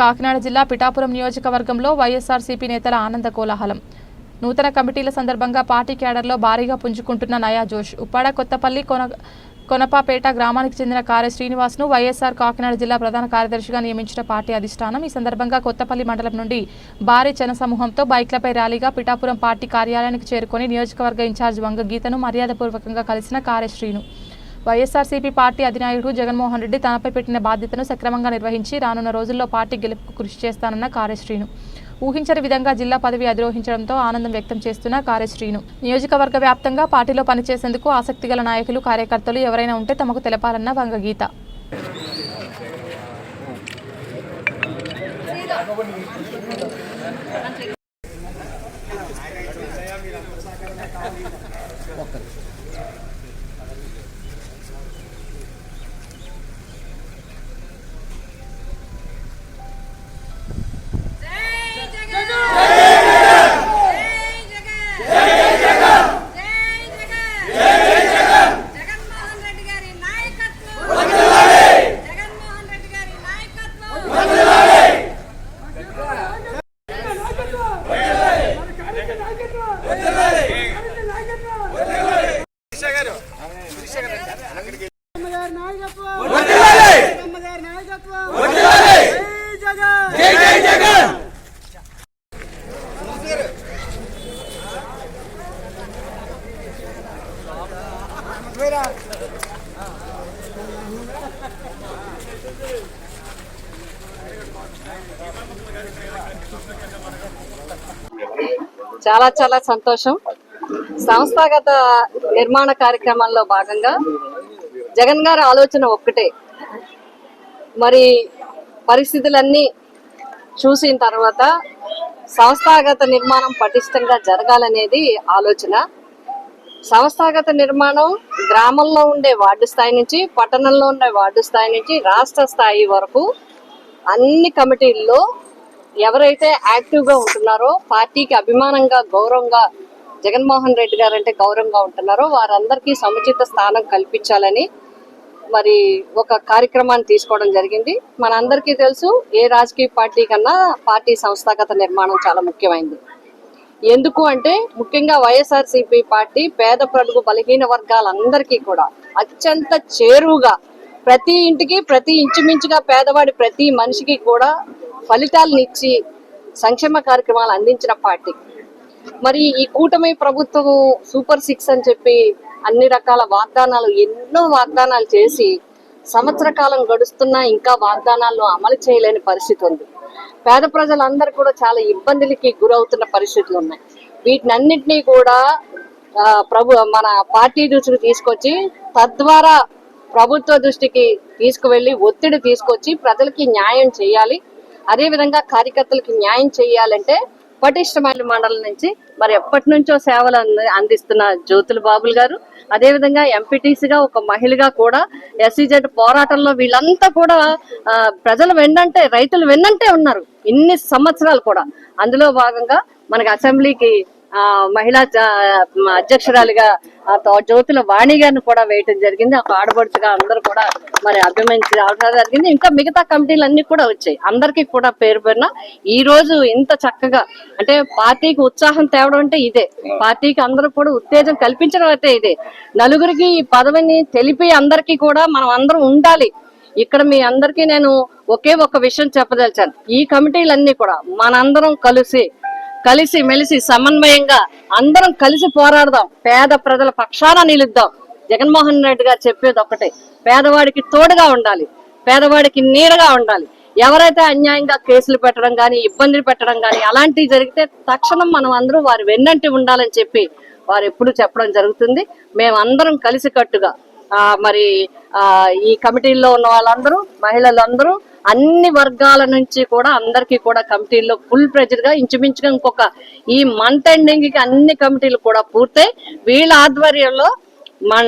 కాకినాడ జిల్లా పిఠాపురం నియోజకవర్గంలో వైఎస్ఆర్సీపీ నేతల ఆనంద కోలాహలం. నూతన కమిటీల సందర్భంగా పార్టీ క్యాడర్లో భారీగా పుంజుకుంటున్న నయా జోష్ ఉప్పాడ కొత్తపల్లి కొన కొనపాపేట గ్రామానికి చెందిన కార్య శ్రీనివాస్ను వైఎస్ఆర్ కాకినాడ జిల్లా ప్రధాన కార్యదర్శిగా నియమించిన పార్టీ అధిష్టానం. ఈ సందర్భంగా కొత్తపల్లి మండలం నుండి భారీ జన సమూహంతో బైక్లపై ర్యాలీగా పిఠాపురం పార్టీ కార్యాలయానికి చేరుకొని నియోజకవర్గ ఇన్ఛార్జ్ వంగ గీతను మర్యాదపూర్వకంగా కలిసిన కార్య శ్రీను వైఎస్ఆర్సీపీ పార్టీ అధినాయకుడు జగన్మోహన్ రెడ్డి తనపై పెట్టిన బాధ్యతను సక్రమంగా నిర్వహించి రానున్న రోజుల్లో పార్టీ గెలుపుకు కృషి చేస్తానన్న కార్యశ్రీను. ఊహించని విధంగా జిల్లా పదవి అధిరోహించడంతో ఆనందం వ్యక్తం చేస్తున్న కార్యశ్రీను. నియోజకవర్గ వ్యాప్తంగా పార్టీలో పనిచేసేందుకు ఆసక్తి గల నాయకులు కార్యకర్తలు ఎవరైనా ఉంటే తమకు తెలపాలన్న వంగగీత రెడ్డి గారి నాయకత్వం జగన్మోహన్ రెడ్డి గారి నాయకత్వం అమ్మగారి నాయకత్వం అమ్మగారి నాయకత్వం జై జగన్ చాలా చాలా సంతోషం. సంస్థాగత నిర్మాణ కార్యక్రమాల్లో భాగంగా జగన్ గారి ఆలోచన ఒక్కటే. మరి పరిస్థితులన్నీ చూసిన తర్వాత సంస్థాగత నిర్మాణం పటిష్టంగా జరగాలనేది ఆలోచన. సంస్థాగత నిర్మాణం గ్రామంలో ఉండే వార్డు స్థాయి నుంచి పట్టణంలో ఉండే వార్డు స్థాయి నుంచి రాష్ట్ర స్థాయి వరకు అన్ని కమిటీల్లో ఎవరైతే యాక్టివ్గా ఉంటున్నారో పార్టీకి అభిమానంగా గౌరవంగా జగన్మోహన్ రెడ్డి గారు అంటే గౌరవంగా ఉంటున్నారో వారందరికీ సముచిత స్థానం కల్పించాలని మరి ఒక కార్యక్రమాన్ని తీసుకోవడం జరిగింది. మనందరికీ తెలుసు ఏ రాజకీయ పార్టీ కన్నా పార్టీ సంస్థాగత నిర్మాణం చాలా ముఖ్యమైంది. ఎందుకు అంటే ముఖ్యంగా వైఎస్ఆర్సీపీ పార్టీ పేద ప్రజలు బలహీన వర్గాలందరికీ కూడా అత్యంత చేరువుగా ప్రతి ఇంటికి ప్రతి ఇంచుమించుగా పేదవాడి ప్రతి మనిషికి కూడా ఫలితాలను ఇచ్చి సంక్షేమ కార్యక్రమాలు అందించిన పార్టీ. మరి ఈ కూటమి ప్రభుత్వం సూపర్ సిక్స్ అని చెప్పి అన్ని రకాల వాగ్దానాలు ఎన్నో వాగ్దానాలు చేసి సంవత్సర కాలం గడుస్తున్నా ఇంకా వాగ్దానాలను అమలు చేయలేని పరిస్థితి ఉంది. పేద ప్రజలందరూ కూడా చాలా ఇబ్బందులకి గురవుతున్న పరిస్థితులు ఉన్నాయి. వీటినన్నింటినీ కూడా ప్రభు మన పార్టీ దృష్టికి తీసుకొచ్చి తద్వారా ప్రభుత్వ దృష్టికి తీసుకువెళ్ళి ఒత్తిడి తీసుకొచ్చి ప్రజలకి న్యాయం చేయాలి. అదేవిధంగా కార్యకర్తలకి న్యాయం చేయాలంటే పటిష్టమైన మండలం నుంచి మరి ఎప్పటి నుంచో సేవలు అంది- అందిస్తున్న జ్యోతుల బాబుల్ గారు. అదేవిధంగా ఎంపీటీసీగా ఒక మహిళగా కూడా ఎస్సీజెడ్ పోరాటంలో వీళ్ళంతా కూడా ప్రజలు వెన్నంటే రైతులు వెన్నంటే ఉన్నారు. ఇన్ని సంవత్సరాలు కూడా. అందులో భాగంగా మనకి అసెంబ్లీకి మహిళా అధ్యక్షురాలుగా జ్యోతుల వాణి గారిని కూడా వేయటం జరిగింది. ఒక ఆడపడుచుగా అందరూ కూడా మరి అభిమానించి రావడం జరిగింది. ఇంకా మిగతా కమిటీలు అన్ని కూడా వచ్చాయి. అందరికీ కూడా పేరు పేరున ఈ రోజు ఇంత చక్కగా అంటే పార్టీకి ఉత్సాహం తేవడం అంటే ఇదే. పార్టీకి అందరూ కూడా ఉత్తేజం కల్పించడం అయితే ఇదే. నలుగురికి ఈ పదవిని తెలిపి అందరికీ కూడా మనం అందరం ఉండాలి. ఇక్కడ మీ అందరికీ నేను ఒకే ఒక విషయం చెప్పదలిచాను. ఈ కమిటీలన్నీ కూడా మనందరం కలిసి కలిసి మెలిసి సమన్వయంగా అందరం కలిసి పోరాడదాం. పేద ప్రజల పక్షాన నిలుద్దాం. జగన్మోహన్ రెడ్డి గారు చెప్పేది ఒకటే పేదవాడికి తోడుగా ఉండాలి పేదవాడికి నీడగా ఉండాలి. ఎవరైతే అన్యాయంగా కేసులు పెట్టడం కానీ ఇబ్బందులు పెట్టడం కానీ అలాంటివి జరిగితే తక్షణం మనం అందరూ వారి వెన్నంటి ఉండాలని చెప్పి వారు ఎప్పుడు చెప్పడం జరుగుతుంది. మేమందరం కలిసికట్టుగా మరి ఈ కమిటీల్లో ఉన్న వాళ్ళందరూ మహిళలందరూ అన్ని వర్గాల నుంచి కూడా అందరికీ కూడా కమిటీల్లో ఫుల్ ప్రెజర్గా ఇంచుమించుగా ఇంకొక ఈ మంత్ ఎండింగ్కి అన్ని కమిటీలు కూడా పూర్తయి. వీళ్ళ ఆధ్వర్యంలో మన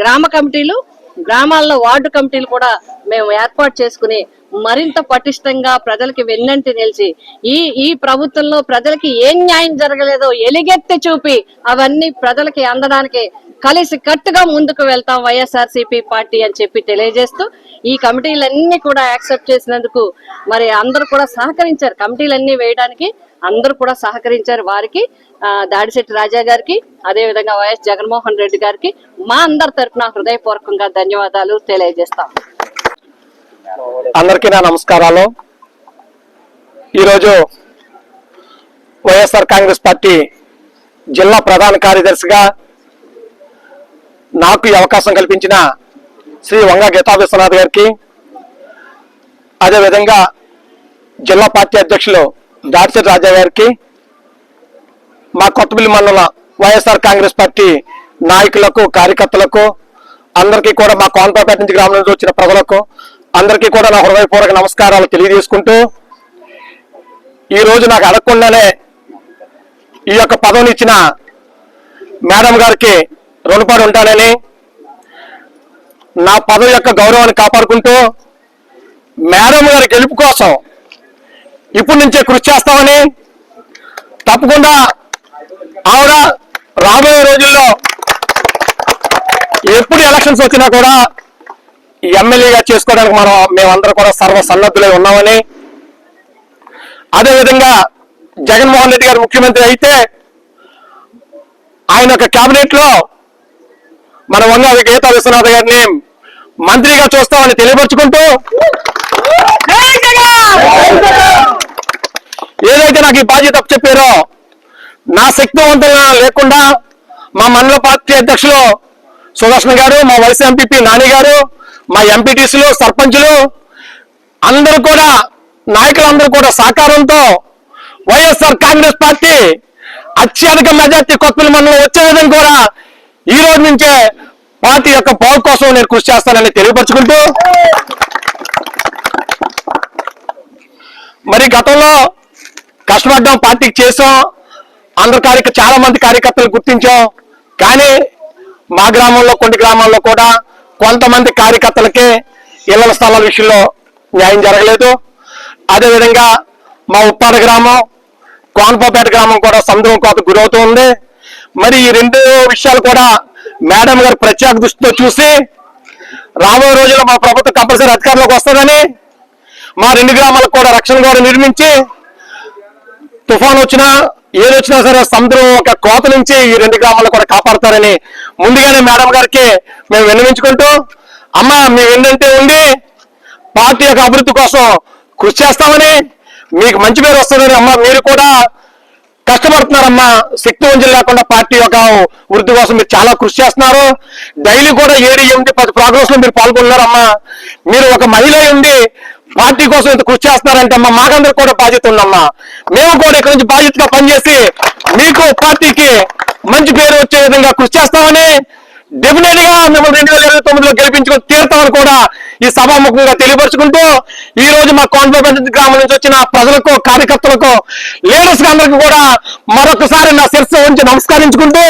గ్రామ కమిటీలు గ్రామాల్లో వార్డు కమిటీలు కూడా మేము ఏర్పాటు చేసుకుని మరింత పటిష్టంగా ప్రజలకి వెన్నంటి నిలిచి ఈ ఈ ప్రభుత్వంలో ప్రజలకి ఏం న్యాయం జరగలేదో ఎలిగెత్తి చూపి అవన్నీ ప్రజలకి అందడానికి కలిసి కట్టుగా ముందుకు వెళ్తాం వైఎస్ఆర్సీపీ పార్టీ అని చెప్పి తెలియజేస్తూ ఈ కమిటీలన్నీ కూడా యాక్సెప్ట్ చేసినందుకు మరి అందరూ కూడా సహకరించారు. కమిటీలన్నీ వేయడానికి అందరూ కూడా సహకరించారు వారికి దాడిశెట్టి రాజా గారికి అదే విధంగా వైఎస్ జగన్మోహన్ రెడ్డి గారికి. మా అందరి తరఫున హృదయపూర్వకంగా ధన్యవాదాలు తెలియజేస్తాం. అందరికీ నా నమస్కారాలు. ఈరోజు వైఎస్ఆర్ కాంగ్రెస్ పార్టీ జిల్లా ప్రధాన కార్యదర్శిగా నాకు ఈ అవకాశం కల్పించిన శ్రీ వంగ గీతా విశ్వనాథ్ గారికి అదేవిధంగా జిల్లా పార్టీ అధ్యక్షులు దాడిశెట్టి రాజా గారికి మా కొత్తపల్లి మండల వైఎస్ఆర్ కాంగ్రెస్ పార్టీ నాయకులకు కార్యకర్తలకు అందరికీ కూడా మా కోనపాపేట నుంచి గ్రామం నుంచి వచ్చిన ప్రజలకు అందరికీ కూడా నా హృదయపూర్వక నమస్కారాలు తెలియజేసుకుంటూ ఈ రోజు నాకు అడగకుండానే ఈ యొక్క పదవిని ఇచ్చిన మేడం గారికి రుణపడి ఉంటానని నా పదవి యొక్క గౌరవాన్ని కాపాడుకుంటూ మేడం గారి గెలుపు కోసం ఇప్పటి నుంచే కృషి చేస్తామని తప్పకుండా ఆవిడ రాబోయే రోజుల్లో ఎప్పుడు ఎలక్షన్స్ వచ్చినా కూడా ఎమ్మెల్యేగా చేసుకోవడానికి మనం మేమందరం కూడా సర్వ సన్నద్ధులై ఉన్నామని. అదేవిధంగా జగన్మోహన్ రెడ్డి గారు ముఖ్యమంత్రి అయితే ఆయన యొక్క కేబినెట్లో మన వంగ గీతా విశ్వనాథ్ గారిని మంత్రిగా చూస్తామని తెలియపరుచుకుంటూ ఏదైతే నాకు ఈ బాధ్యత చెప్పారో నా శక్తివంతంగా లేకుండా మా మండల పార్టీ అధ్యక్షులు సుదర్శన్ గారు మా వైస్ ఎంపీపీ నాని గారు మా ఎంపీటీసీలు సర్పంచులు అందరూ కూడా నాయకులందరూ కూడా సహకారంతో వైఎస్ఆర్ కాంగ్రెస్ పార్టీ అత్యధిక మెజార్టీ కొత్తలు మండలం వచ్చే విధంగా కూడా ఈ రోజు నుంచే పార్టీ యొక్క పవర్ కోసం నేను కృషి చేస్తానని తెలియపరుచుకుంటూ మరి గతంలో కష్టపడ్డాం పార్టీకి చేసాం అందరు కార్యక చాలా మంది కార్యకర్తలు గుర్తించాం. కానీ మా గ్రామంలో కొన్ని గ్రామాల్లో కూడా కొంతమంది కార్యకర్తలకే ఇళ్ళ స్థలాల విషయంలో న్యాయం జరగలేదు. అదేవిధంగా మా ఉప్పాడ గ్రామం కోనపాపేట గ్రామం కూడా సముద్రం కోత గురవుతూ ఉంది. మరి ఈ రెండు విషయాలు కూడా మేడం గారు ప్రత్యేక దృష్టితో చూసి రాబోయే రోజుల్లో మా ప్రభుత్వం కంపల్సరీ అధికారంలోకి వస్తుందని మా రెండు గ్రామాలకు కూడా రక్షణ గోడ నిర్మించి తుఫాన్ వచ్చినా ఏది వచ్చినా సరే సముద్రం ఒక కోత నుంచి ఈ రెండు గ్రామాలు కూడా కాపాడతారని ముందుగానే మేడం గారికి మేము విన్నవించుకుంటూ అమ్మ మేము ఏంటంటే ఉండి పార్టీ యొక్క అభివృద్ధి కోసం కృషి చేస్తామని మీకు మంచి పేరు వస్తుందని అమ్మ మీరు కూడా కష్టపడుతున్నారమ్మా. శక్తి వంజలు లేకుండా పార్టీ యొక్క వృద్ధి కోసం మీరు చాలా కృషి చేస్తున్నారు. డైలీ కూడా ఏడు ఎనిమిది పది ప్రోగ్రామ్స్లో మీరు పాల్గొన్నారమ్మా. మీరు ఒక మహిళ ఉండి పార్టీ కోసం ఇంత కృషి చేస్తున్నారంటే అమ్మా మాకందరికి కూడా బాధ్యత ఉందమ్మా. మేము కూడా ఇక్కడ నుంచి బాధ్యతగా పనిచేసి మీకు పార్టీకి మంచి పేరు వచ్చే విధంగా కృషి చేస్తామని డెఫినెట్గా మిమ్మల్ని రెండు వేల ఇరవై తొమ్మిదిలో గెలిపించుకొని తీరుతామని కూడా ఈ సభాముఖంగా తెలియపరుచుకుంటూ ఈ రోజు మా కోన్పల్లి గ్రామం నుంచి వచ్చిన ప్రజలకు కార్యకర్తలకు లీడర్స్ అందరికీ కూడా మరొకసారి నా శిరస్సు ఉంచి నమస్కరించుకుంటూ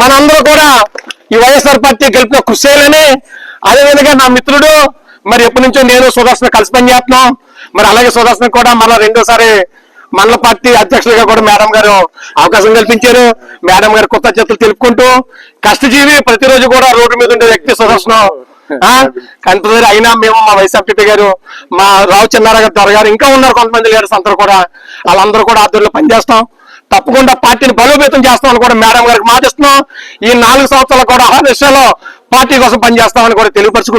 మనందరూ కూడా ఈ వైఎస్ఆర్ పార్టీ గెలిపిన కృషి చేయాలని అదేవిధంగా నా మిత్రుడు మరి ఎప్పటి నుంచో నేను సుదర్శన కలిసి పనిచేస్తున్నాం. మరి అలాగే సుదర్శన కూడా మళ్ళీ రెండోసారి మండల పార్టీ అధ్యక్షులుగా కూడా మేడం గారు అవకాశం కల్పించారు. మేడం గారు కొత్త చేతులు తెలుపుకుంటూ కష్టజీవి ప్రతిరోజు కూడా రోడ్డు మీద ఉండే వ్యక్తి సుదర్శనం. ఆ, అయినా మేము మా వైఎస్ఆర్టీపీ గారు మా రావు చిన్నారావు గారు గారు ఇంకా ఉన్నారు కొంతమంది లీడర్స్ అందరూ కూడా. వాళ్ళందరూ కూడా ఆధ్వర్యంలో పనిచేస్తాం. తప్పకుండా పార్టీని బలోపేతం చేస్తామని కూడా మేడం గారికి మాటిస్తున్నాం. ఈ నాలుగు సంవత్సరాలు కూడా ఆ విషయంలో పార్టీ కోసం పనిచేస్తామని కూడా తెలియపరచుకుంటున్నాం.